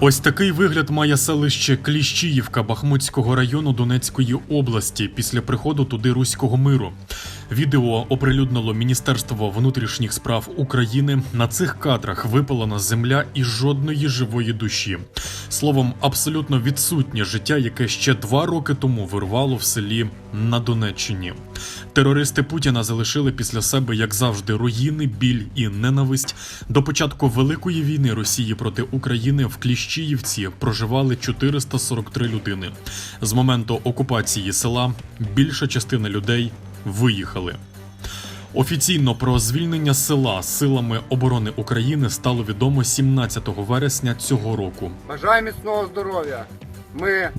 Ось такий вигляд має селище Кліщіївка Бахмутського району Донецької області після приходу туди руського миру. Відео оприлюднило Міністерство внутрішніх справ України. На цих кадрах випалена земля і жодної живої душі. Словом, абсолютно відсутнє життя, яке ще два роки тому вирвало в селі на Донеччині. Терористи Путіна залишили після себе, як завжди, руїни, біль і ненависть. До початку великої війни Росії проти України в Кліщіївці проживали 443 людини. З моменту окупації села більша частина людей виїхали. Офіційно про звільнення села силами оборони України стало відомо 17 вересня цього року. Бажаю міцного здоров'я. Ми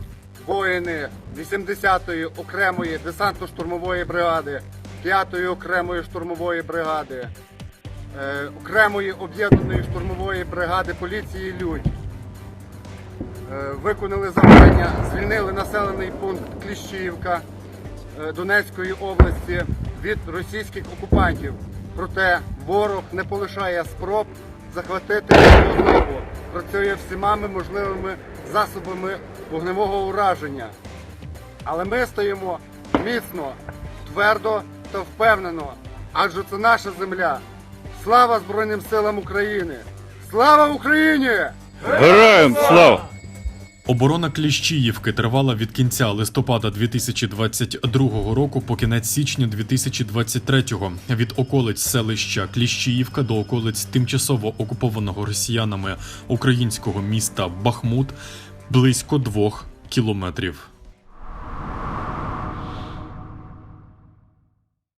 воїни 80-ї окремої десантно-штурмової бригади, 5-ї окремої штурмової бригади, е, окремої об'єднаної штурмової бригади поліції Людь. Е, Виконали завдання, звільнили населений пункт Кліщіївка е, Донецької області від російських окупантів. Проте ворог не полишає спроб захватити знову. Працює всіма можливими засобами вогневого ураження. Але ми стоїмо міцно, твердо та впевнено, адже це наша земля. Слава Збройним силам України! Слава Україні! Героям слава! Оборона Кліщіївки тривала від кінця листопада 2022 року по кінець січня 2023 від околиць селища Кліщіївка до околиць тимчасово окупованого росіянами українського міста Бахмут близько двох кілометрів.